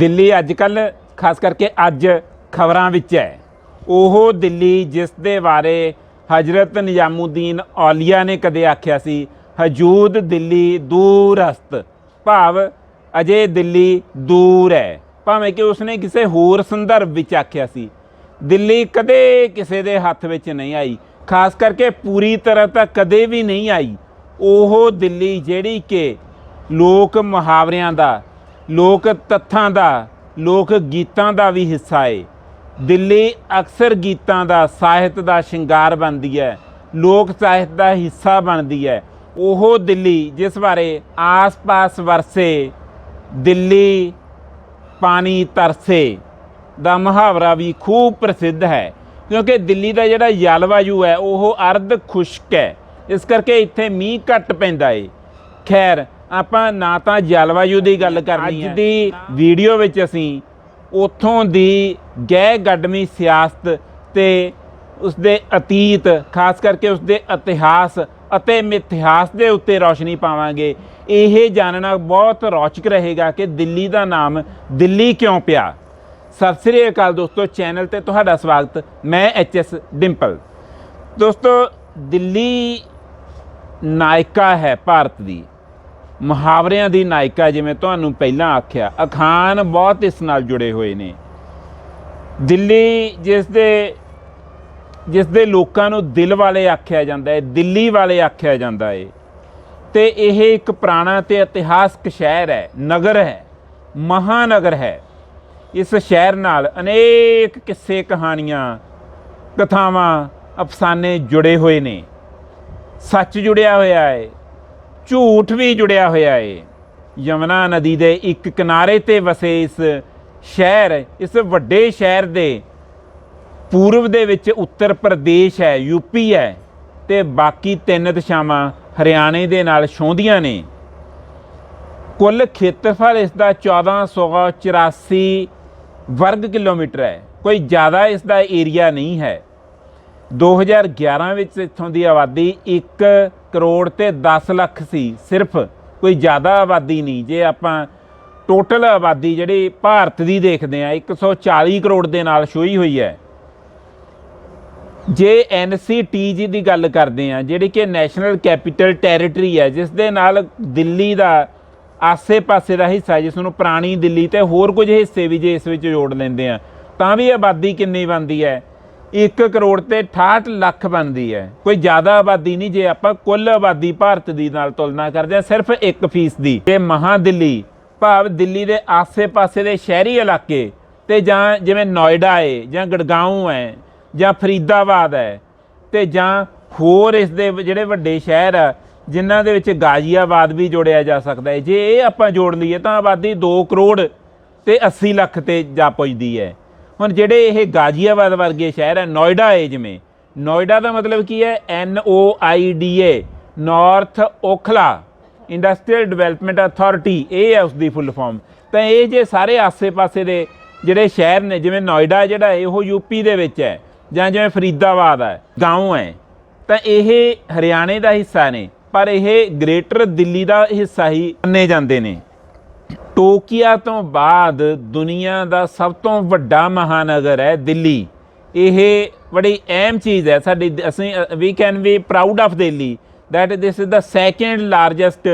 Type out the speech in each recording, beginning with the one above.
ਦਿੱਲੀ ਅੱਜ ਕੱਲ ਖਾਸ ਕਰਕੇ ਅੱਜ ਖਬਰਾਂ ਵਿੱਚ ਹੈ। ਉਹ ਦਿੱਲੀ ਜਿਸ ਦੇ ਬਾਰੇ ਹਜ਼ਰਤ ਨਿਜ਼ਾਮੂਦੀਨ ਔਲੀਆ ਨੇ ਕਦੇ ਆਖਿਆ ਸੀ, ਹਜੂਦ ਦਿੱਲੀ ਦੂਰਸਤ ਭਾਵ ਅਜੇ ਦਿੱਲੀ ਦੂਰ ਹੈ। ਭਾਵੇਂ ਕਿ ਉਸਨੇ ਕਿਸੇ ਹੋਰ ਸੰਦਰਭ ਵਿੱਚ ਆਖਿਆ ਸੀ, ਦਿੱਲੀ ਕਦੇ ਕਿਸੇ ਦੇ ਹੱਥ ਵਿੱਚ ਨਹੀਂ ਆਈ। ਖਾਸ ਕਰਕੇ ਪੂਰੀ ਤਰ੍ਹਾਂ ਤਾਂ ਕਦੇ ਵੀ ਨਹੀਂ ਆਈ। ਉਹ ਦਿੱਲੀ ਜਿਹੜੀ ਕਿ ਲੋਕ ਮੁਹਾਵਰਿਆਂ ਦਾ ਲੋਕ ਤੱਥਾਂ ਦਾ, ਲੋਕ ਗੀਤਾਂ ਦਾ ਵੀ ਹਿੱਸਾ ਏ। ਦਿੱਲੀ ਅਕਸਰ ਗੀਤਾਂ ਦਾ, ਸਾਹਿਤ ਦਾ ਸ਼ਿੰਗਾਰ ਬਣਦੀ ਹੈ ਲੋਕ ਸਾਹਿਤ ਦਾ ਹਿੱਸਾ ਬਣਦੀ ਹੈ ਉਹ ਦਿੱਲੀ ਜਿਸ ਬਾਰੇ ਆਸ-ਪਾਸ ਵਰਸੇ, ਦਿੱਲੀ ਪਾਣੀ ਤਰਸੇ ਦਾ ਮੁਹਾਵਰਾ ਵੀ ਖੂਬ ਪ੍ਰਸਿੱਧ ਹੈ। ਕਿਉਂਕਿ ਦਿੱਲੀ ਦਾ ਜਿਹੜਾ ਜਲਵਾਯੂ ਹੈ, ਉਹ ਅਰਧ ਖੁਸ਼ਕ ਹੈ। ਇਸ ਕਰਕੇ ਇੱਥੇ ਮੀਂਹ ਘੱਟ ਪੈਂਦਾ ਏ। ਖੈਰ ਆਪਾਂ ਨਾ ਤਾਂ ਜਲਵਾਯੂ ਦੀ ਗੱਲ ਕਰਨੀ ਹੈ। ਅੱਜ ਦੀ ਵੀਡੀਓ ਵਿੱਚ ਅਸੀਂ ਉਥੋਂ ਦੀ ਗਹਿ ਗੱਡਮੀ ਸਿਆਸਤ ਤੇ ਉਸਦੇ ਅਤੀਤ ਖਾਸ ਕਰਕੇ ਉਸਦੇ ਇਤਿਹਾਸ ਅਤੇ ਮਿਥਿਹਾਸ ਦੇ ਉੱਤੇ ਰੌਸ਼ਨੀ ਪਾਵਾਂਗੇ। ਇਹ ਜਾਣਨਾ ਬਹੁਤ ਰੌਚਕ ਰਹੇਗਾ ਕਿ ਦਿੱਲੀ ਦਾ ਨਾਮ ਦਿੱਲੀ ਕਿਉਂ ਪਿਆ। ਸਤਿ ਸ੍ਰੀ ਅਕਾਲ ਦੋਸਤੋ ਚੈਨਲ ਤੇ ਤੁਹਾਡਾ ਸਵਾਗਤ। ਮੈਂ ਐਚ ਐਸ ਡਿੰਪਲ। ਦੋਸਤੋ ਦਿੱਲੀ ਨਾਇਕਾ ਹੈ ਭਾਰਤ ਦੀ। ਮੁਹਾਵਰਿਆਂ ਦੀ ਨਾਇਕਾ ਜਿਵੇਂ ਤੁਹਾਨੂੰ ਪਹਿਲਾਂ ਆਖਿਆ। ਅਖਾਨ ਬਹੁਤ ਇਸ ਨਾਲ ਜੁੜੇ ਹੋਏ ਨੇ। ਦਿੱਲੀ ਜਿਸ ਦੇ ਜਿਸ ਦੇ ਲੋਕਾਂ ਨੂੰ ਦਿਲ ਵਾਲੇ ਆਖਿਆ ਜਾਂਦਾ ਹੈ, ਦਿੱਲੀ ਵਾਲੇ ਆਖਿਆ ਜਾਂਦਾ ਹੈ। ਤੇ ਇਹ ਇੱਕ ਪੁਰਾਣਾ ਤੇ ਇਤਿਹਾਸਕ ਸ਼ਹਿਰ ਹੈ, ਨਗਰ ਹੈ, ਮਹਾਨਗਰ ਹੈ। ਇਸ ਸ਼ਹਿਰ ਨਾਲ ਅਨੇਕ ਕਿੱਸੇ, ਕਹਾਣੀਆਂ, ਕਥਾਵਾਂ, ਅਫਸਾਨੇ ਜੁੜੇ ਹੋਏ ਨੇ। ਸੱਚ ਜੁੜਿਆ ਹੋਇਆ ਹੈ। ਝੂਠ ਵੀ ਜੁੜਿਆ ਹੋਇਆ ਹੈ ਯਮਨਾ ਨਦੀ ਦੇ ਇੱਕ ਕਿਨਾਰੇ ਤੇ ਵਸੇ ਇਸ ਸ਼ਹਿਰ, ਇਸ ਵੱਡੇ ਸ਼ਹਿਰ ਦੇ ਪੂਰਬ ਦੇ ਵਿੱਚ ਉੱਤਰ ਪ੍ਰਦੇਸ਼ ਹੈ ਯੂਪੀ ਹੈ ਤੇ ਬਾਕੀ ਤਿੰਨ ਦਿਸ਼ਾਵਾਂ ਹਰਿਆਣੇ ਦੇ ਨਾਲ ਛੋਂਦੀਆਂ ਨੇ। ਕੁੱਲ ਖੇਤਰਫਲ ਇਸ ਦਾ 1484 ਵਰਗ ਕਿਲੋਮੀਟਰ ਹੈ। ਕੋਈ ਜ਼ਿਆਦਾ ਇਸ ਦਾ ਏਰੀਆ ਨਹੀਂ ਹੈ। 2011 ਵਿੱਚ ਇੱਥੋਂ ਦੀ ਆਬਾਦੀ 1 ਕਰੋੜ ਤੇ 10 ਲੱਖ ਸੀ, ਸਿਰਫ ਕੋਈ ਜ਼ਿਆਦਾ ਆਬਾਦੀ ਨਹੀਂ। ਜੇ ਆਪਾਂ ਟੋਟਲ ਆਬਾਦੀ ਜਿਹੜੀ ਭਾਰਤ ਦੀ ਦੇਖਦੇ ਆ 140 ਕਰੋੜ ਦੇ ਨਾਲ ਛੋਈ ਹੋਈ ਹੈ। ਜੇ ਐਨਸੀਟੀਜੀ ਦੀ ਗੱਲ ਕਰਦੇ ਆ ਜਿਹੜੀ ਕਿ ਨੈਸ਼ਨਲ ਕੈਪੀਟਲ ਟੈਰੀਟਰੀ ਹੈ, ਜਿਸ ਦੇ ਨਾਲ ਦਿੱਲੀ ਦਾ ਆਸੇ-ਪਾਸੇ ਦਾ ਹਿੱਸਾ ਜਿਸ ਨੂੰ ਪੁਰਾਣੀ ਦਿੱਲੀ ਤੇ ਹੋਰ ਕੁਝ ਹਿੱਸੇ ਵੀ ਜੇ ਇਸ ਵਿੱਚ ਜੋੜ ਲੈਂਦੇ ਆ ਤਾਂ ਵੀ ਆਬਾਦੀ ਕਿੰਨੀ ਬਣਦੀ ਹੈ? 1 ਕਰੋੜ ਤੇ 68 ਲੱਖ ਬਣਦੀ ਹੈ। ਕੋਈ ਜ਼ਿਆਦਾ ਆਬਾਦੀ ਨਹੀਂ ਜੇ ਆਪਾਂ ਕੁੱਲ ਆਬਾਦੀ ਭਾਰਤ ਦੀ ਨਾਲ ਤੁਲਨਾ ਕਰਦੇ ਆ ਸਿਰਫ 1% ਦੀ ਇਹ ਮਹਾ ਦਿੱਲੀ ਭਾਵ ਦਿੱਲੀ ਦੇ ਆਸੇ-ਪਾਸੇ ਦੇ ਸ਼ਹਿਰੀ ਇਲਾਕੇ ਤੇ ਜਾਂ ਜਿਵੇਂ ਨੋਇਡਾ ਹੈ, ਜਾਂ ਗੜਗਾਉਂ ਹੈ, ਜਾਂ ਫਰੀਦਾਬਾਦ ਹੈ, ਤੇ ਜਾਂ ਹੋਰ ਇਸ ਦੇ ਜਿਹੜੇ ਵੱਡੇ ਸ਼ਹਿਰ ਆ, ਜਿਨ੍ਹਾਂ ਦੇ ਵਿੱਚ ਗਾਜ਼ੀਆਬਾਦ ਵੀ ਜੋੜਿਆ ਜਾ ਸਕਦਾ ਹੈ। ਜੇ ਇਹ ਆਪਾਂ ਜੋੜ ਲਈਏ ਤਾਂ ਆਬਾਦੀ 2 ਕਰੋੜ ਤੇ 80 ਲੱਖ ਤੇ ਜਾ ਪਹੁੰਚਦੀ ਹੈ। ਹੁਣ ਜਿਹੜੇ ਇਹ ਗਾਜ਼ੀਆਬਾਦ ਵਰਗੇ ਸ਼ਹਿਰ ਹੈ ਨੋਇਡਾ ਹੈ ਜਿਵੇਂ। ਨੋਇਡਾ ਦਾ ਮਤਲਬ ਕੀ ਹੈ? N O I D A north Okhla industrial development authority ਇਹ ਹੈ ਉਸ ਦੀ ਫੁੱਲ ਫਾਰਮ। ਤਾਂ ਇਹ ਜੇ ਸਾਰੇ ਆਸੇ-ਪਾਸੇ ਦੇ ਜਿਹੜੇ ਸ਼ਹਿਰ ਨੇ, ਜਿਵੇਂ ਨੋਇਡਾ ਜਿਹੜਾ ਹੈ, ਉਹ ਯੂਪੀ ਦੇ ਵਿੱਚ ਹੈ, ਜਾਂ ਜਿਵੇਂ ਫਰੀਦਾਬਾਦ ਹੈ, ਗਾਉਂ ਹੈ, ਤਾਂ ਇਹ ਹਰਿਆਣੇ ਦਾ ਹਿੱਸਾ ਨੇ, ਪਰ ਇਹ ਗ੍ਰੇਟਰ ਦਿੱਲੀ ਦਾ ਹਿੱਸਾ ਹੀ ਮੰਨੇ ਜਾਂਦੇ ਨੇ। ਟੋਕੀਆ ਤੋਂ ਬਾਅਦ ਦੁਨੀਆ ਦਾ ਸਭ ਤੋਂ ਵੱਡਾ ਮਹਾਨਗਰ ਹੈ ਦਿੱਲੀ ਇਹ ਬੜੀ ਅਹਿਮ ਚੀਜ਼ ਹੈ ਸਾਡੀ ਅਸੀਂ ਵੀ can we proud of Delhi that this is the second largest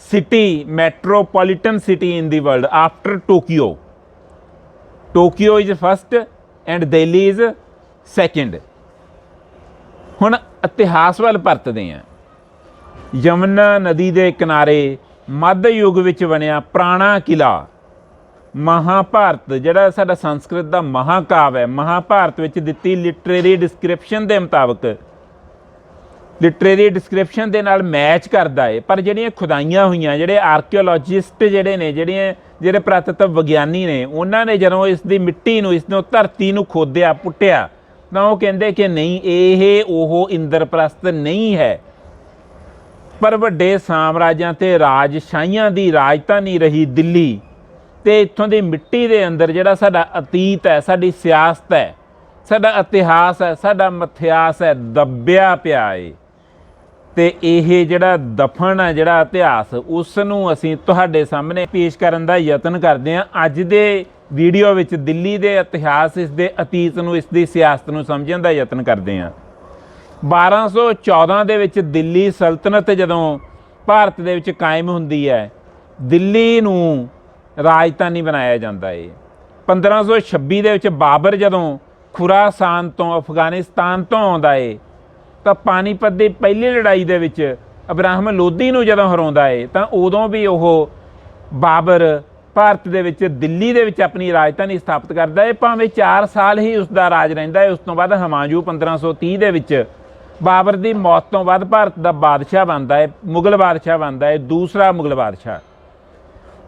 city metropolitan city in the world after Tokyo. Tokyo is first and Delhi is second. ਹੁਣ ਇਤਿਹਾਸ ਵੱਲ ਪਰਤਦੇ ਹਾਂ ਯਮਨਾ ਨਦੀ ਦੇ ਕਿਨਾਰੇ ਮੱਧ ਯੁੱਗ ਵਿੱਚ ਬਣਿਆ ਪੁਰਾਣਾ ਕਿਲਾ। ਮਹਾਭਾਰਤ, ਜਿਹੜਾ ਸਾਡਾ ਸੰਸਕ੍ਰਿਤ ਦਾ ਮਹਾਕਾਵ ਹੈ, ਮਹਾਭਾਰਤ ਵਿੱਚ ਦਿੱਤੀ ਲਿਟਰੇਰੀ ਡਿਸਕ੍ਰਿਪਸ਼ਨ ਦੇ ਮੁਤਾਬਕ। ਲਿਟਰੇਰੀ ਡਿਸਕ੍ਰਿਪਸ਼ਨ ਦੇ ਨਾਲ ਮੈਚ ਕਰਦਾ ਏ, ਪਰ ਜਿਹੜੀਆਂ ਖੁਦਾਈਆਂ ਹੋਈਆਂ, ਜਿਹੜੇ ਆਰਕੀਓਲੋਜਿਸਟ ਜਿਹੜੇ ਨੇ, ਜਿਹੜੀਆਂ, ਜਿਹੜੇ ਪ੍ਰਤਤਵ ਵਿਗਿਆਨੀ ਨੇ, ਉਹਨਾਂ ਨੇ ਜਦੋਂ ਇਸ ਦੀ ਮਿੱਟੀ ਨੂੰ, ਇਸ ਨੂੰ ਧਰਤੀ ਨੂੰ ਖੋਦਿਆ, ਪੁੱਟਿਆ, ਤਾਂ ਉਹ ਕਹਿੰਦੇ ਕਿ ਨਹੀਂ, ਇਹ ਉਹ ਇੰਦਰਪ੍ਰਸਤ ਨਹੀਂ ਹੈ। ਪਰ ਵੱਡੇ ਸਾਮਰਾਜਾਂ ਤੇ ਰਾਜਸ਼ਾਹੀਆਂ ਦੀ ਰਾਜਧਾਨੀ ਰਹੀ ਦਿੱਲੀ ਤੇ ਇੱਥੋਂ ਦੀ ਮਿੱਟੀ ਦੇ ਅੰਦਰ ਜਿਹੜਾ ਸਾਡਾ ਅਤੀਤ ਹੈ, ਸਾਡੀ ਸਿਆਸਤ ਹੈ, ਸਾਡਾ ਇਤਿਹਾਸ ਹੈ, ਸਾਡਾ ਮਥਿਆਸ ਹੈ, ਦੱਬਿਆ ਪਿਆ ਏ। ਤੇ ਇਹ ਜਿਹੜਾ ਦਫਨ ਹੈ, ਜਿਹੜਾ ਇਤਿਹਾਸ ਉਸ ਨੂੰ ਅਸੀਂ ਤੁਹਾਡੇ ਸਾਹਮਣੇ ਪੇਸ਼ ਕਰਨ ਦਾ ਯਤਨ ਕਰਦੇ ਹਾਂ। ਅੱਜ ਦੇ ਵੀਡੀਓ ਵਿੱਚ ਦਿੱਲੀ ਦੇ ਇਤਿਹਾਸ, ਇਸ ਦੇ ਅਤੀਤ ਨੂੰ, ਇਸ ਦੀ ਸਿਆਸਤ ਨੂੰ ਸਮਝਣ ਦਾ ਯਤਨ ਕਰਦੇ ਹਾਂ। 1214 ਦੇ ਵਿੱਚ ਦਿੱਲੀ ਸਲਤਨਤ ਜਦੋਂ ਭਾਰਤ ਦੇ ਵਿੱਚ ਕਾਇਮ ਹੁੰਦੀ ਹੈ, ਦਿੱਲੀ ਨੂੰ ਰਾਜਧਾਨੀ ਬਣਾਇਆ ਜਾਂਦਾ ਹੈ 1526 ਦੇ ਵਿੱਚ ਬਾਬਰ ਜਦੋਂ ਖੁਰਾਸਾਨ ਤੋਂ ਅਫਗਾਨਿਸਤਾਨ ਤੋਂ ਆਉਂਦਾ ਏ, ਤਾਂ ਪਾਣੀਪਤ ਦੀ ਪਹਿਲੀ ਲੜਾਈ ਦੇ ਵਿੱਚ ਅਬਰਾਹਮ ਲੋਧੀ ਨੂੰ ਜਦੋਂ ਹਰਾਉਂਦਾ ਏ, ਤਾਂ ਉਦੋਂ ਵੀ ਉਹ ਬਾਬਰ ਭਾਰਤ ਦੇ ਵਿੱਚ ਦਿੱਲੀ ਦੇ ਵਿੱਚ ਆਪਣੀ ਰਾਜਧਾਨੀ ਸਥਾਪਿਤ ਕਰਦਾ ਏ। ਭਾਵੇਂ 4 ਸਾਲ ਹੀ ਉਸ ਦਾ ਰਾਜ ਰਹਿੰਦਾ ਏ, ਉਸ ਤੋਂ ਬਾਅਦ ਹਮਾਯੂ 1530 ਦੇ ਵਿੱਚ ਬਾਬਰ ਦੀ ਮੌਤ ਤੋਂ ਬਾਅਦ ਭਾਰਤ ਦਾ ਬਾਦਸ਼ਾਹ ਬਣਦਾ ਹੈ, ਮੁਗਲ ਬਾਦਸ਼ਾਹ ਬਣਦਾ ਹੈ, ਦੂਸਰਾ ਮੁਗਲ ਬਾਦਸ਼ਾਹ।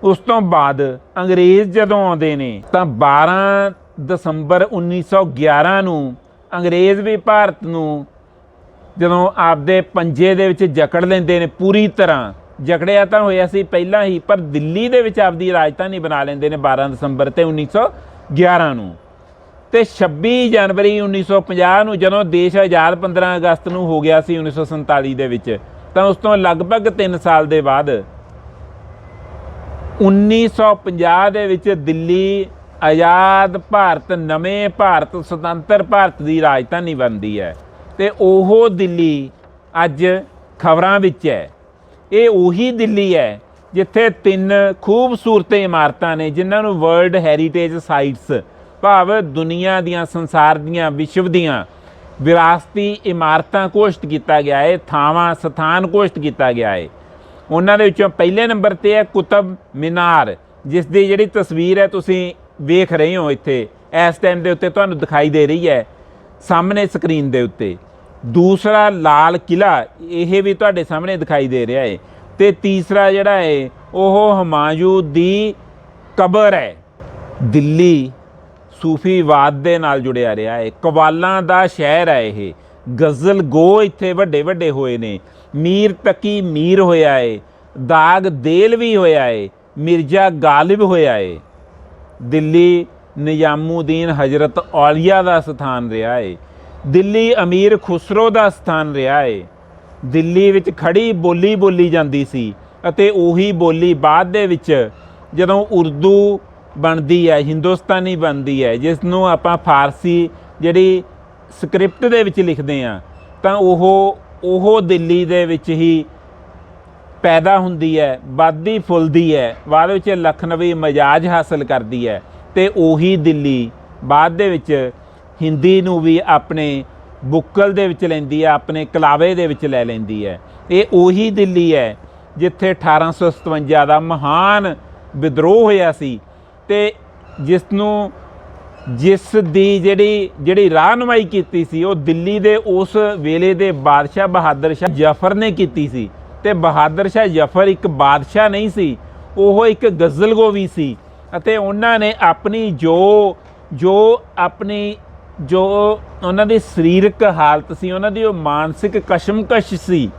ਉਸ ਤੋਂ ਬਾਅਦ ਅੰਗਰੇਜ਼ ਜਦੋਂ ਆਉਂਦੇ ਨੇ, ਤਾਂ 12 ਦਸੰਬਰ 1911 ਨੂੰ ਅੰਗਰੇਜ਼ ਵੀ ਭਾਰਤ ਨੂੰ ਜਦੋਂ ਆਪਦੇ ਪੰਜੇ ਦੇ ਵਿੱਚ ਜਕੜ ਲੈਂਦੇ ਨੇ ਪੂਰੀ ਤਰ੍ਹਾਂ, ਜਕੜਿਆ ਤਾਂ ਹੋਇਆ ਸੀ ਪਹਿਲਾਂ ਹੀ, ਪਰ ਦਿੱਲੀ ਦੇ ਵਿੱਚ ਆਪਦੀ ਰਾਜਧਾਨੀ ਬਣਾ ਲੈਂਦੇ ਨੇ 12 ਦਸੰਬਰ ਤੇ 1911 ਨੂੰ। ਤੇ 26 ਜਨਵਰੀ 1950 ਨੂੰ ਜਦੋਂ ਦੇਸ਼ ਆਜ਼ਾਦ 15 ਅਗਸਤ ਨੂੰ ਹੋ ਗਿਆ ਸੀ 1947 ਦੇ ਵਿੱਚ, ਤਾਂ ਉਸ ਤੋਂ ਲਗਭਗ 3 ਸਾਲ ਦੇ ਬਾਅਦ 1950 ਦੇ ਵਿੱਚ ਦਿੱਲੀ ਆਜ਼ਾਦ ਭਾਰਤ, ਨਵੇਂ ਭਾਰਤ, ਸੁਤੰਤਰ ਭਾਰਤ ਦੀ ਰਾਜਧਾਨੀ ਬਣਦੀ ਹੈ। ਤੇ ਉਹ ਦਿੱਲੀ ਅੱਜ ਖਬਰਾਂ ਵਿੱਚ ਹੈ। ਇਹ ਉਹੀ ਦਿੱਲੀ ਹੈ ਜਿੱਥੇ ਤਿੰਨ ਖੂਬਸੂਰਤ ਇਮਾਰਤਾਂ ਨੇ, ਜਿਨ੍ਹਾਂ ਨੂੰ ਵਰਲਡ ਹੈਰੀਟੇਜ ਸਾਈਟਸ ਭਾਵ ਦੁਨੀਆ ਦੀਆਂ, ਸੰਸਾਰ ਦੀਆਂ, ਵਿਸ਼ਵ ਦੀਆਂ ਵਿਰਾਸਤੀ ਇਮਾਰਤਾਂ ਘੋਸ਼ਿਤ ਕੀਤਾ ਗਿਆ ਹੈ ਥਾਵਾਂ, ਸਥਾਨ ਘੋਸ਼ਿਤ ਕੀਤਾ ਗਿਆ ਹੈ ਉਹਨਾਂ ਦੇ ਵਿੱਚੋਂ ਪਹਿਲੇ ਨੰਬਰ ਤੇ ਹੈ ਕੁਤਬ ਮਿਨਾਰ, ਜਿਸ ਦੀ ਜਿਹੜੀ ਤਸਵੀਰ ਹੈ ਤੁਸੀਂ ਵੇਖ ਰਹੇ ਹੋ ਇੱਥੇ। ਇਸ ਟਾਈਮ ਦੇ ਉੱਤੇ ਤੁਹਾਨੂੰ ਦਿਖਾਈ ਦੇ ਰਹੀ ਹੈ, ਸਾਹਮਣੇ ਸਕਰੀਨ ਦੇ ਉੱਤੇ। ਦੂਸਰਾ ਲਾਲ ਕਿਲਾ ਇਹ ਵੀ ਤੁਹਾਡੇ ਸਾਹਮਣੇ ਦਿਖਾਈ ਦੇ ਰਿਹਾ ਹੈ ਤੇ ਤੀਸਰਾ ਜਿਹੜਾ ਹੈ ਉਹ ਹਮਾਯੂ ਦੀ ਕਬਰ ਹੈ, ਦਿੱਲੀ। ਸੂਫੀਵਾਦ ਦੇ ਨਾਲ ਜੁੜਿਆ ਰਿਹਾ ਹੈ। ਕਵਾਲਾਂ ਦਾ ਸ਼ਹਿਰ ਹੈ ਇਹ। ਗਜ਼ਲ ਗੋ ਇੱਥੇ ਵੱਡੇ ਵੱਡੇ ਹੋਏ ਨੇ। ਮੀਰ ਤਕੀ ਮੀਰ ਹੋਇਆ ਏ ਦਾਗ ਦੇਲ ਵੀ ਹੋਇਆ ਏ ਮਿਰਜ਼ਾ ਗਾਲਿਬ ਹੋਇਆ ਏ ਦਿੱਲੀ ਨਿਜ਼ਾਮੂਦੀਨ ਹਜ਼ਰਤ ਔਲੀਆ ਦਾ ਸਥਾਨ ਰਿਹਾ ਏ ਦਿੱਲੀ ਅਮੀਰ ਖੁਸਰੋ ਦਾ ਸਥਾਨ ਰਿਹਾ ਏ ਦਿੱਲੀ ਵਿੱਚ ਖੜੀ ਬੋਲੀ ਬੋਲੀ ਜਾਂਦੀ ਸੀ ਅਤੇ ਉਹੀ ਬੋਲੀ ਬਾਅਦ ਦੇ ਵਿੱਚ ਜਦੋਂ ਉਰਦੂ ਬਣਦੀ ਹੈ, ਹਿੰਦੁਸਤਾਨੀ ਬਣਦੀ ਹੈ ਜਿਸ ਨੂੰ ਆਪਾਂ ਫਾਰਸੀ ਜਿਹੜੀ ਸਕ੍ਰਿਪਟ ਦੇ ਵਿੱਚ ਲਿਖਦੇ ਆ ਤਾਂ ਉਹ ਉਹ ਦਿੱਲੀ ਦੇ ਵਿੱਚ ਹੀ ਪੈਦਾ ਹੁੰਦੀ ਹੈ ਵੱਧਦੀ ਫੁੱਲਦੀ ਹੈ, ਬਾਅਦ ਵਿੱਚ ਲਖਨਵੀ ਮਜਾਜ ਹਾਸਲ ਕਰਦੀ ਹੈ ਤੇ ਉਹੀ ਦਿੱਲੀ ਬਾਅਦ ਦੇ ਵਿੱਚ ਹਿੰਦੀ ਨੂੰ ਵੀ ਆਪਣੇ ਬੁੱਕਲ ਦੇ ਵਿੱਚ ਲੈਂਦੀ ਹੈ, ਆਪਣੇ ਕਲਾਵੇ ਦੇ ਵਿੱਚ ਲੈ ਲੈਂਦੀ ਹੈ। ਇਹ ਉਹੀ ਦਿੱਲੀ ਹੈ, ਜਿੱਥੇ 1857 ਦਾ ਮਹਾਨ ਵਿਦਰੋਹ ਹੋਇਆ ਸੀ। ਤੇ ਜਿਸ ਨੂੰ ਜਿਸ ਦੀ ਜਿਹੜੀ ਜਿਹੜੀ ਰਾਹਨਮਾਈ ਕੀਤੀ ਸੀ, ਉਹ ਦਿੱਲੀ ਦੇ ਉਸ ਵੇਲੇ ਦੇ ਬਾਦਸ਼ਾਹ ਬਹਾਦਰ ਸ਼ਾਹ ਜ਼ਫਰ ਨੇ ਕੀਤੀ ਸੀ। ਤੇ ਬਹਾਦਰ ਸ਼ਾਹ ਜ਼ਫਰ ਇੱਕ ਬਾਦਸ਼ਾਹ ਨਹੀਂ ਸੀ, ਉਹ ਇੱਕ ਗਜ਼ਲਗੋ ਵੀ ਸੀ ਅਤੇ ਉਹਨਾਂ ਨੇ ਆਪਣੀ ਜੋ ਜੋ ਆਪਣੀ, ਜੋ ਉਹਨਾਂ ਦੀ ਸਰੀਰਕ ਹਾਲਤ ਸੀ, ਉਹਨਾਂ ਦੀ ਉਹ ਮਾਨਸਿਕ ਕਸ਼ਮਕਸ਼ ਸੀ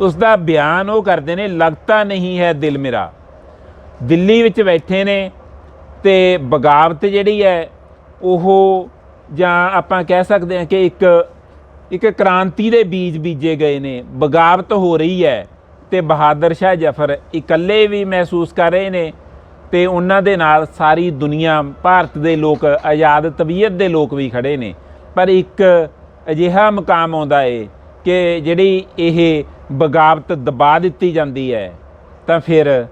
ਉਸ ਦਾ ਬਿਆਨ ਉਹ ਕਰਦੇ ਨੇ ਲੱਗਦਾ ਨਹੀਂ ਹੈ ਦਿਲ ਮੇਰਾ। ਦਿੱਲੀ ਵਿੱਚ ਬੈਠੇ ਨੇ ਤੇ ਬਗਾਵਤ ਜਿਹੜੀ ਹੈ, ਉਹ ਜਾਂ ਆਪਾਂ ਕਹਿ ਸਕਦੇ ਹਾਂ ਕਿ ਇੱਕ ਇੱਕ ਕ੍ਰਾਂਤੀ ਦੇ ਬੀਜ ਬੀਜੇ ਗਏ ਨੇ, ਬਗਾਵਤ ਹੋ ਰਹੀ ਹੈ ਤੇ ਬਹਾਦਰ ਸ਼ਾਹ ਜ਼ਫਰ ਇਕੱਲੇ ਵੀ ਮਹਿਸੂਸ ਕਰ ਰਹੇ ਨੇ ਤੇ ਉਹਨਾਂ ਦੇ ਨਾਲ ਸਾਰੀ ਦੁਨੀਆ, ਭਾਰਤ ਦੇ ਲੋਕ, ਆਜ਼ਾਦ ਤਬੀਅਤ ਦੇ ਲੋਕ ਵੀ ਖੜੇ ਨੇ। ਪਰ ਇੱਕ ਅਜਿਹਾ ਮਕਾਮ ਆਉਂਦਾ ਏ ਕਿ ਜਿਹੜੀ ਇਹ ਬਗਾਵਤ ਦਬਾ ਦਿੱਤੀ ਜਾਂਦੀ ਹੈ, ਤਾਂ ਫਿਰ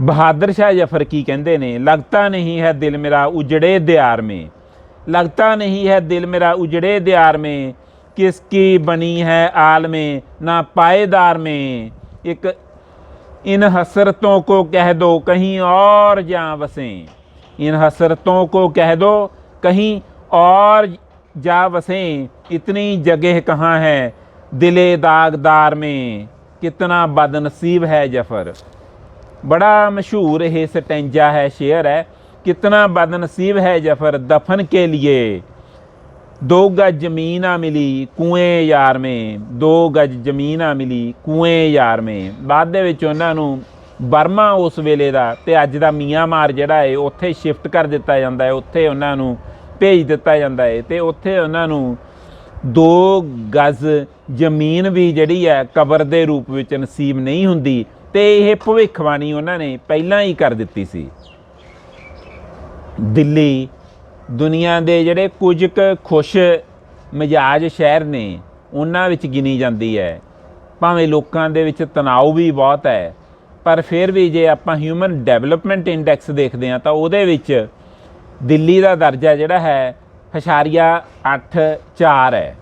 बहादुर शाह जफर की कहते ने लगता नहीं है दिल मेरा उजड़े दियार में लगता नहीं है दिल मेरा उजड़े दियार में किसकी बनी है आल में ना पाएदार में एक इन हसरतों को कह दो कहीं और जा बसें इन हसरतों को कह दो कहीं और जा बसें इतनी जगह कहाँ है दिले दागदार में कितना बदनसीब है जफर ਬੜਾ ਮਸ਼ਹੂਰ ਇਹ ਸਟੈਂਜਾ ਹੈ, ਸ਼ੇਅਰ ਹੈ। ਕਿਤਨਾ ਬਦਨਸੀਬ ਹੈ ਜ਼ਫਰ ਦਫਨ ਕੇ के ਦੋ ਗਜ਼ ਜ਼ਮੀਨ ਆ ਮਿਲੀ ਕੂਏ ਯਾਰ ਮੇ। ਦੋ ਗਜ ਜ਼ਮੀਨ ਆ ਮਿਲੀ ਕੂਏ ਯਾਰ ਮੇ। ਬਾਅਦ ਦੇ ਵਿੱਚ ਉਹਨਾਂ ਨੂੰ ਬਰਮਾ ਉਸ ਵੇਲੇ ਦਾ ਤੇ ਅੱਜ ਦਾ ਮੀਆਂ ਮਾਰ ਜਿਹੜਾ ਹੈ, ਉੱਥੇ ਸ਼ਿਫਟ ਕਰ ਦਿੱਤਾ ਜਾਂਦਾ ਹੈ। ਉੱਥੇ ਉਹਨਾਂ ਨੂੰ ਭੇਜ ਦਿੱਤਾ ਜਾਂਦਾ ਹੈ ਤੇ ਉੱਥੇ ਉਹਨਾਂ ਨੂੰ ਦੋ ਗਜ ਜ਼ਮੀਨ ਵੀ ਜਿਹੜੀ ਹੈ, ਕਬਰ ਦੇ ਰੂਪ ਵਿੱਚ ਨਸੀਬ ਨਹੀਂ ਹੁੰਦੀ। ਤੇ ਇਹ ਭਵਿੱਖਬਾਣੀ ਉਹਨਾਂ ਨੇ ਪਹਿਲਾਂ ਹੀ ਕਰ ਦਿੱਤੀ ਸੀ। ਦਿੱਲੀ, ਦੁਨੀਆ ਦੇ ਜਿਹੜੇ ਕੁਝ ਕੁ ਖੁਸ਼ ਮਿਜਾਜ ਸ਼ਹਿਰ ਨੇ, ਉਹਨਾਂ ਵਿੱਚ ਗਿਣੀ ਜਾਂਦੀ ਹੈ। ਭਾਵੇਂ ਲੋਕਾਂ ਦੇ ਵਿੱਚ ਤਣਾਅ ਵੀ ਬਹੁਤ ਹੈ, ਪਰ ਫਿਰ ਵੀ ਜੇ ਆਪਾਂ ਹਿਊਮਨ ਡਿਵੈਲਪਮੈਂਟ ਇੰਡੈਕਸ ਦੇਖਦੇ ਹਾਂ, ਤਾਂ ਉਹਦੇ ਵਿੱਚ ਦਿੱਲੀ ਦਾ ਦਰਜਾ ਜਿਹੜਾ ਹੈ ਹਸ਼ਾਰੀਆ 8.4 ਹੈ।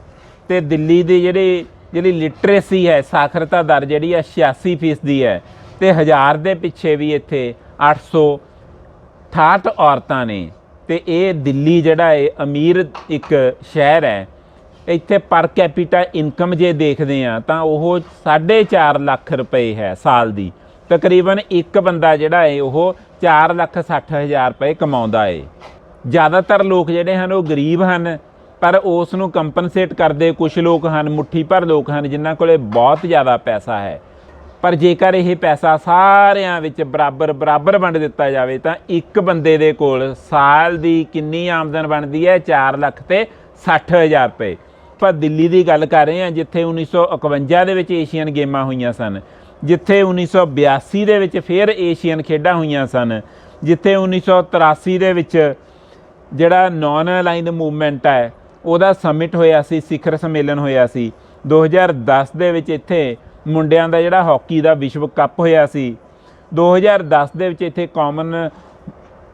ਤੇ ਦਿੱਲੀ ਦੀ ਜਿਹੜੀ ਜਿਹੜੀ ਲਿਟਰੇਸੀ ਹੈ, ਸਾਖਰਤਾ ਦਰ ਜਿਹੜੀ ਹੈ 86% ਦੀ ਹੈ। ਤੇ ਹਜ਼ਾਰ ਦੇ ਪਿੱਛੇ ਵੀ ਇੱਥੇ 868 ਔਰਤਾਂ ਨੇ। ਤੇ ਇਹ ਦਿੱਲੀ ਜਿਹੜਾ ਹੈ ਅਮੀਰ ਇੱਕ ਸ਼ਹਿਰ ਹੈ, ਇੱਥੇ ਪਰ ਕੈਪੀਟਾ ਇਨਕਮ ਜੇ ਦੇਖਦੇ ਆ ਤਾਂ ਉਹ 4.5 ਲੱਖ ਰੁਪਏ ਹੈ ਸਾਲ ਦੀ। ਤਕਰੀਬਨ ਇੱਕ ਬੰਦਾ ਜਿਹੜਾ ਹੈ, ਉਹ 4 ਲੱਖ 60 ਹਜ਼ਾਰ ਰੁਪਏ ਕਮਾਉਂਦਾ ਹੈ। ਜ਼ਿਆਦਾਤਰ ਲੋਕ ਜਿਹੜੇ ਹਨ, ਉਹ ਗਰੀਬ ਹਨ। ਪਰ ਉਸ ਨੂੰ ਕੰਪਨਸੇਟ ਕਰਦੇ ਕੁਝ ਲੋਕ ਹਨ, ਮੁੱਠੀ ਭਰ ਲੋਕ ਹਨ, ਜਿਨ੍ਹਾਂ ਕੋਲੇ ਬਹੁਤ ਜ਼ਿਆਦਾ ਪੈਸਾ ਹੈ। ਪਰ ਜੇਕਰ ਇਹ ਪੈਸਾ ਸਾਰਿਆਂ ਵਿੱਚ ਬਰਾਬਰ ਬਰਾਬਰ ਵੰਡ ਦਿੱਤਾ ਜਾਵੇ, ਤਾਂ ਇੱਕ ਬੰਦੇ ਦੇ ਕੋਲ ਸਾਲ ਦੀ ਕਿੰਨੀ ਆਮਦਨ ਬਣਦੀ ਹੈ? 4 ਲੱਖ ਤੇ 60 ਹਜ਼ਾਰ ਰੁਪਏ। ਆਪਾਂ ਦਿੱਲੀ ਦੀ ਗੱਲ ਕਰ ਰਹੇ ਹਾਂ, ਜਿੱਥੇ 1951 ਦੇ ਵਿੱਚ ਏਸ਼ੀਅਨ ਗੇਮਾਂ ਹੋਈਆਂ ਸਨ, ਜਿੱਥੇ 1982 ਦੇ ਵਿੱਚ ਫਿਰ ਏਸ਼ੀਅਨ ਖੇਡਾਂ ਹੋਈਆਂ ਸਨ, ਜਿੱਥੇ 1983 ਦੇ ਵਿੱਚ ਜਿਹੜਾ ਨਾਨ ਅਲਾਈਨਡ ਮੂਵਮੈਂਟ ਹੈ ਉਹਦਾ ਸਮਿਟ ਹੋਇਆ ਸੀ, ਸਿਖਰ ਸੰਮੇਲਨ ਹੋਇਆ ਸੀ। 2010 ਦੇ ਵਿੱਚ ਇੱਥੇ ਮੁੰਡਿਆਂ ਦਾ ਜਿਹੜਾ ਹਾਕੀ ਦਾ ਵਿਸ਼ਵ ਕੱਪ ਹੋਇਆ ਸੀ। 2010 ਦੇ ਵਿੱਚ ਇੱਥੇ ਕਾਮਨ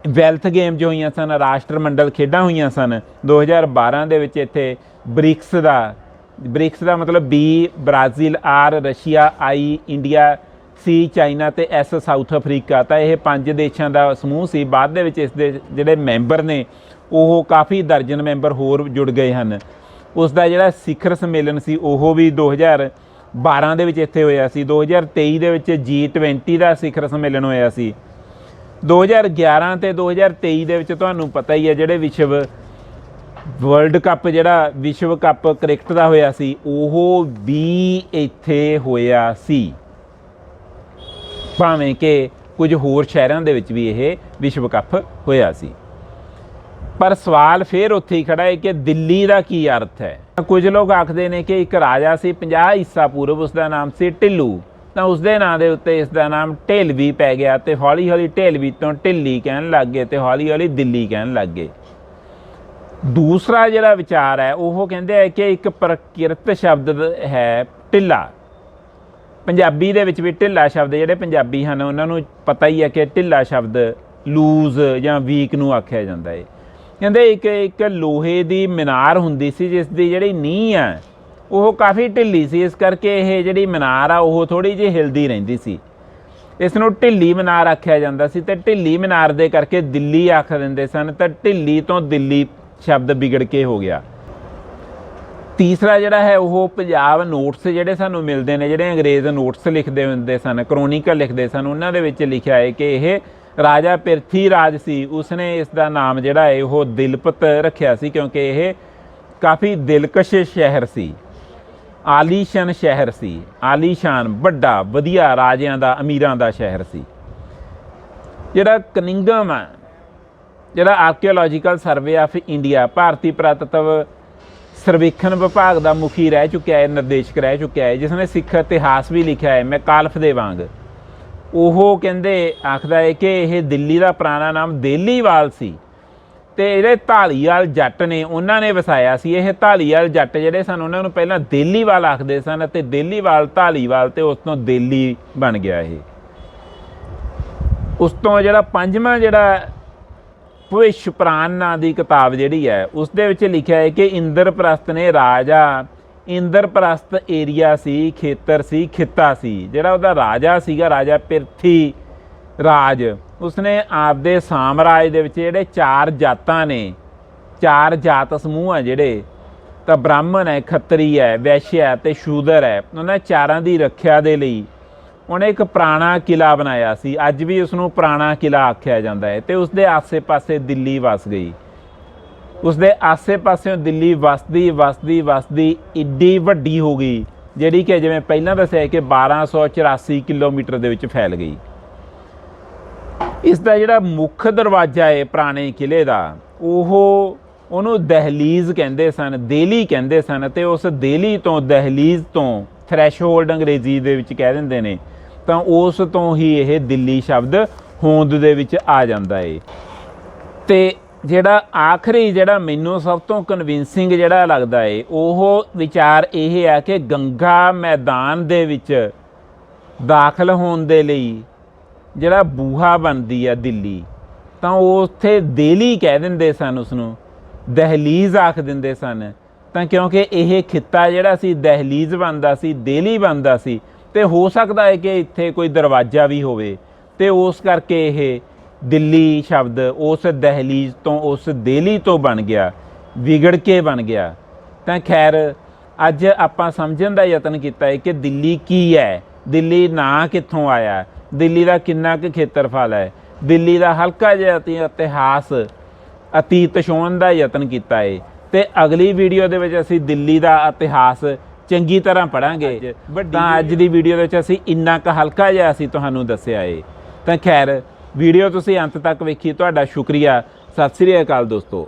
ਵੈਲਥ ਗੇਮਜ਼ ਹੋਈਆਂ ਸਨ, ਰਾਸ਼ਟਰ ਮੰਡਲ ਖੇਡਾਂ ਹੋਈਆਂ ਸਨ। 2012 ਦੇ ਵਿੱਚ ਇੱਥੇ ਬ੍ਰਿਕਸ ਦਾ ਬ੍ਰਿਕਸ ਦਾ ਮਤਲਬ B Brazil R Russia I India C China ਤੇ ਐਸ ਸਾਊਥ ਅਫਰੀਕਾ ਤਾਂ ਇਹ ਪੰਜ ਦੇਸ਼ਾਂ ਦਾ ਸਮੂਹ ਸੀ। ਬਾਅਦ ਦੇ ਵਿੱਚ ਇਸ ਦੇ ਜਿਹੜੇ ਮੈਂਬਰ ਨੇ ਉਹ ਕਾਫੀ ਦਰਜਨ ਮੈਂਬਰ ਹੋਰ ਜੁੜ ਗਏ ਹਨ। ਉਸ ਦਾ ਜਿਹੜਾ ਸਿਖਰ ਸੰਮੇਲਨ ਸੀ, ਉਹ ਵੀ 2012 ਦੇ ਵਿੱਚ ਇੱਥੇ ਹੋਇਆ ਸੀ। 2023 ਦੇ ਵਿੱਚ G20 ਦਾ ਸਿਖਰ ਸੰਮੇਲਨ ਹੋਇਆ ਸੀ। 2011 ਤੇ 2023 ਦੇ ਵਿੱਚ ਤੁਹਾਨੂੰ ਪਤਾ ਹੀ ਹੈ, ਜਿਹੜੇ ਵਿਸ਼ਵ ਵਰਲਡ ਕੱਪ, ਜਿਹੜਾ ਵਿਸ਼ਵ ਕੱਪ ਕ੍ਰਿਕਟ ਦਾ ਹੋਇਆ ਸੀ, ਉਹ ਵੀ ਇੱਥੇ ਹੋਇਆ ਸੀ। ਭਾਵੇਂ ਕਿ ਕੁਝ ਹੋਰ ਸ਼ਹਿਰਾਂ ਦੇ ਵਿੱਚ ਵੀ ਇਹ ਵਿਸ਼ਵ ਕੱਪ ਹੋਇਆ ਸੀ। ਪਰ ਸਵਾਲ ਫੇਰ ਉੱਥੇ ਹੀ ਖੜਾ ਹੈ ਕਿ ਦਿੱਲੀ ਦਾ ਕੀ ਅਰਥ ਹੈ? ਕੁਝ ਲੋਕ ਆਖਦੇ ਨੇ ਕਿ ਇੱਕ ਰਾਜਾ ਸੀ 50 ਹਿੱਸਾ ਪੂਰਬ ਉਸ ਦਾ ਨਾਮ ਸੀ ਢਿੱਲੂ। ਤਾਂ ਉਸ ਦੇ ਨਾਂ ਦੇ ਉੱਤੇ ਇਸ ਦਾ ਨਾਮ ਢੇਲਵੀ ਪੈ ਗਿਆ ਤੇ ਹੌਲੀ ਹੌਲੀ ਢੇਲਵੀ ਤੋਂ ਢਿੱਲੀ ਕਹਿਣ ਲੱਗ ਗਏ ਤੇ ਹੌਲੀ ਹੌਲੀ ਦਿੱਲੀ ਕਹਿਣ ਲੱਗ ਗਏ। ਦੂਸਰਾ ਜਿਹੜਾ ਵਿਚਾਰ ਹੈ, ਉਹ ਕਹਿੰਦੇ ਆ ਕਿ ਇੱਕ ਪ੍ਰਕਿਰਤ ਸ਼ਬਦ ਹੈ ਢਿੱਲਾ। ਪੰਜਾਬੀ ਦੇ ਵਿੱਚ ਵੀ ਢਿੱਲਾ ਸ਼ਬਦ ਜਿਹੜੇ ਪੰਜਾਬੀ ਹਨ, ਉਹਨਾਂ ਨੂੰ ਪਤਾ ਹੀ ਹੈ ਕਿ ਢਿੱਲਾ ਸ਼ਬਦ ਲੂਜ਼ ਜਾਂ ਵੀਕ ਨੂੰ ਆਖਿਆ ਜਾਂਦਾ ਹੈ। ਕਹਿੰਦੇ ਇੱਕ ਇੱਕ ਲੋਹੇ ਦੀ ਮੀਨਾਰ ਹੁੰਦੀ ਸੀ ਜਿਸ ਦੀ ਜਿਹੜੀ ਨੀਂਹ ਆ, ਉਹ ਕਾਫੀ ਢਿੱਲੀ ਸੀ। ਇਸ ਕਰਕੇ ਇਹ ਜਿਹੜੀ ਮੀਨਾਰ ਆ, ਉਹ ਥੋੜੀ ਜਿਹੀ ਹਿਲਦੀ ਰਹਿੰਦੀ ਸੀ। ਇਸ ਨੂੰ ਢਿੱਲੀ ਮੀਨਾਰ ਆਖਿਆ ਜਾਂਦਾ ਸੀ ਤੇ ਢਿੱਲੀ ਮੀਨਾਰ ਦੇ ਕਰਕੇ ਦਿੱਲੀ ਆਖ ਦਿੰਦੇ ਸਨ ਤਾਂ ਢਿੱਲੀ ਤੋਂ ਦਿੱਲੀ ਸ਼ਬਦ ਵਿਗੜ ਕੇ ਹੋ ਗਿਆ। ਤੀਸਰਾ ਜਿਹੜਾ ਹੈ, ਉਹ ਪੰਜਾਬ ਨੋਟਸ ਜਿਹੜੇ ਸਾਨੂੰ ਮਿਲਦੇ ਨੇ, ਜਿਹੜੇ ਅੰਗਰੇਜ਼ ਨੋਟਸ ਲਿਖਦੇ ਹੁੰਦੇ ਸਨ ਕ੍ਰੋਨੀਕਲ ਲਿਖਦੇ ਸਨ, ਉਹਨਾਂ ਦੇ ਵਿੱਚ ਲਿਖਿਆ ਹੈ ਕਿ ਇਹ ਰਾਜਾ ਪਿਰਥੀ ਰਾਜ ਸੀ, ਉਸਨੇ ਇਸ ਦਾ ਨਾਮ ਜਿਹੜਾ ਹੈ ਉਹ ਦਿਲਪਤ ਰੱਖਿਆ ਸੀ, ਕਿਉਂਕਿ ਇਹ ਕਾਫੀ ਦਿਲਕਸ਼ ਸ਼ਹਿਰ ਸੀ, ਆਲੀਸ਼ਾਨ ਸ਼ਹਿਰ ਸੀ, ਆਲੀਸ਼ਾਨ ਵੱਡਾ, ਵਧੀਆ ਰਾਜਿਆਂ ਦਾ, ਅਮੀਰਾਂ ਦਾ ਸ਼ਹਿਰ ਸੀ। ਜਿਹੜਾ ਕਨਿੰਗਮ ਹੈ ਜਿਹੜਾ ਆਰਕੀਓਲੋਜੀਕਲ ਸਰਵੇ ਆਫ ਇੰਡੀਆ ਭਾਰਤੀ ਪੁਰਾਤਤਵ ਸਰਵੇਖਣ ਵਿਭਾਗ ਦਾ ਮੁਖੀ ਰਹਿ ਚੁੱਕਿਆ ਹੈ ਨਿਰਦੇਸ਼ਕ ਰਹਿ ਚੁੱਕਿਆ ਹੈ ਜਿਸ ਨੇ ਸਿੱਖ ਇਤਿਹਾਸ ਵੀ ਲਿਖਿਆ ਹੈ ਮੈਂ ਕਾਲਫ ਦੇ ਵਾਂਗ। ਉਹ ਕਹਿੰਦੇ, ਆਖਦਾ ਹੈ ਕਿ ਇਹ ਦਿੱਲੀ ਦਾ ਪੁਰਾਣਾ ਨਾਮ ਦਿੱਲੀਵਾਲ ਸੀ। ਤੇ ਇਹਦੇ ਢਾਲੀਵਾਲ ਜੱਟ ਨੇ, ਉਹਨਾਂ ਨੇ ਵਸਾਇਆ ਸੀ। ਇਹ ਢਾਲੀਵਾਲ ਜੱਟ ਜਿਹੜੇ ਸਨ, ਉਹਨਾਂ ਨੂੰ ਪਹਿਲਾਂ ਦਿੱਲੀਵਾਲ ਆਖਦੇ ਸਨ ਅਤੇ ਦਿੱਲੀਵਾਲ ਢਾਲੀਵਾਲ ਤੇ ਉਸ ਤੋਂ ਦਿੱਲੀ ਬਣ ਗਿਆ ਇਹ। ਉਸ ਤੋਂ ਜਿਹੜਾ ਪੰਜਵਾਂ ਜਿਹੜਾ ਭਵਿਸ਼ ਪੁਰਾਣ ਨਾਂ ਦੀ ਕਿਤਾਬ ਜਿਹੜੀ ਹੈ, ਉਸ ਦੇ ਵਿੱਚ ਲਿਖਿਆ ਹੈ ਕਿ ਇੰਦਰਪ੍ਰਸਤ ਨੇ ਰਾਜਾ ਇੰਦਰਪ੍ਰਸਤ ਏਰੀਆ ਸੀ, ਖੇਤਰ ਸੀ, ਖਿੱਤਾ ਸੀ, ਜਿਹੜਾ ਉਹਦਾ ਰਾਜਾ ਸੀਗਾ, ਰਾਜਾ ਪਿਰਥੀ ਰਾਜ। ਉਸਨੇ ਆਪਦੇ ਸਾਮਰਾਜ ਦੇ ਵਿੱਚ ਜਿਹੜੇ ਚਾਰ ਜਾਤਾਂ ਨੇ, ਚਾਰ ਜਾਤ ਸਮੂਹ ਆ ਜਿਹੜੇ, ਤਾਂ ਬ੍ਰਾਹਮਣ ਹੈ, ਖੱਤਰੀ ਹੈ ਵੈਸ਼ਿਆ ਹੈ ਤੇ ਸ਼ੂਦਰ ਹੈ, ਉਹਨਾਂ ਚਾਰਾਂ ਦੀ ਰੱਖਿਆ ਦੇ ਲਈ ਉਹਨੇ ਇੱਕ ਪੁਰਾਣਾ ਕਿਲਾ ਬਣਾਇਆ ਸੀ। ਅੱਜ ਵੀ ਉਸ ਨੂੰ ਪੁਰਾਣਾ ਕਿਲਾ ਆਖਿਆ ਜਾਂਦਾ ਹੈ ਤੇ ਉਸ ਦੇ ਆਸੇ-ਪਾਸੇ ਦਿੱਲੀ ਵਸ ਗਈ। ਉਸਦੇ ਆਸੇ-ਪਾਸਿਓਂ ਦਿੱਲੀ ਵਸਦੀ ਵਸਦੀ ਵਸਦੀ ਇੱਡੀ ਵੱਡੀ ਹੋ ਗਈ, ਜਿਹੜੀ ਕਿ ਜਿਵੇਂ ਪਹਿਲਾਂ ਦੱਸਿਆ ਕਿ 1284 ਕਿਲੋਮੀਟਰ ਦੇ ਵਿੱਚ ਫੈਲ ਗਈ। ਇਸ ਦਾ ਜਿਹੜਾ ਮੁੱਖ ਦਰਵਾਜ਼ਾ ਹੈ ਪੁਰਾਣੇ ਕਿਲੇ ਦਾ, ਉਹ ਉਹਨੂੰ ਦਹਲੀਜ਼ ਕਹਿੰਦੇ ਸਨ, ਦੇਲੀ ਕਹਿੰਦੇ ਸਨ ਤੇ ਉਸ ਦੇਲੀ ਤੋਂ ਦਹਲੀਜ਼ ਤੋਂ ਥ੍ਰੈਸ਼ਹੋਲਡ ਅੰਗਰੇਜ਼ੀ ਦੇ ਵਿੱਚ ਕਹਿ ਦਿੰਦੇ ਨੇ, ਤਾਂ ਉਸ ਤੋਂ ਹੀ ਇਹ ਦਿੱਲੀ ਸ਼ਬਦ ਹੋਂਦ ਦੇ ਵਿੱਚ ਆ ਜਾਂਦਾ ਏ। ਤੇ ਜਿਹੜਾ ਆਖਰੀ ਜਿਹੜਾ ਮੈਨੂੰ ਸਭ ਤੋਂ ਕਨਵਿੰਸਿੰਗ ਜਿਹੜਾ ਲੱਗਦਾ ਏ, ਉਹ ਵਿਚਾਰ ਇਹ ਆ ਕਿ ਗੰਗਾ ਮੈਦਾਨ ਦੇ ਵਿੱਚ ਦਾਖਲ ਹੋਣ ਦੇ ਲਈ ਜਿਹੜਾ ਬੂਹਾ ਬਣਦੀ ਆ ਦਿੱਲੀ, ਤਾਂ ਉਹ ਉੱਥੇ ਦੇਲੀ ਕਹਿ ਦਿੰਦੇ ਸਨ ਉਸ ਨੂੰ ਦਹਲੀਜ਼ ਆਖ ਦਿੰਦੇ ਸਨ। ਤਾਂ ਕਿਉਂਕਿ ਇਹ ਖਿੱਤਾ ਜਿਹੜਾ ਸੀ, ਦਹਲੀਜ਼ ਬਣਦਾ ਸੀ, ਦੇਲੀ ਬਣਦਾ ਸੀ, ਤੇ ਹੋ ਸਕਦਾ ਹੈ ਕਿ ਇੱਥੇ ਕੋਈ ਦਰਵਾਜ਼ਾ ਵੀ ਹੋਵੇ, ਤੇ ਉਸ ਕਰਕੇ ਇਹ ਦਿੱਲੀ ਸ਼ਬਦ ਉਸ ਦਹਲੀਜ਼ ਤੋਂ ਉਸ ਦੇਲੀ ਤੋਂ ਬਣ ਗਿਆ ਵਿਗੜ ਕੇ ਬਣ ਗਿਆ। ਤਾਂ ਖੈਰ ਅੱਜ ਆਪਾਂ ਸਮਝਣ ਦਾ ਯਤਨ ਕੀਤਾ ਹੈ ਕਿ ਦਿੱਲੀ ਕੀ ਹੈ? ਦਿੱਲੀ ਨਾਂ ਕਿੱਥੋਂ ਆਇਆ? ਦਿੱਲੀ ਦਾ ਕਿੰਨਾ ਕੁ ਖੇਤਰਫਲ ਹੈ? ਦਿੱਲੀ ਦਾ ਹਲਕਾ ਜਿਹਾ ਇਤੀ- ਇਤਿਹਾਸ ਅਤੀਤ ਛੋਹਣ ਦਾ ਯਤਨ ਕੀਤਾ ਹੈ ਤੇ ਅਗਲੀ ਵੀਡੀਓ ਦੇ ਵਿੱਚ ਅਸੀਂ ਦਿੱਲੀ ਦਾ ਇਤਿਹਾਸ ਚੰਗੀ ਤਰ੍ਹਾਂ ਪੜਾਂਗੇ ਤਾਂ ਅੱਜ ਦੀ ਵੀਡੀਓ ਦੇ ਵਿੱਚ ਅਸੀਂ ਇੰਨਾ ਕੁ ਹਲਕਾ ਜਿਹਾ ਅਸੀਂ ਤੁਹਾਨੂੰ ਦੱਸਿਆ ਏ। ਤਾਂ ਖੈਰ ਵੀਡੀਓ ਤੁਸੀਂ ਅੰਤ ਤੱਕ ਵੇਖੀ ਤੁਹਾਡਾ ਸ਼ੁਕਰੀਆ। ਸਤਿ ਸ੍ਰੀ ਅਕਾਲ ਦੋਸਤੋ।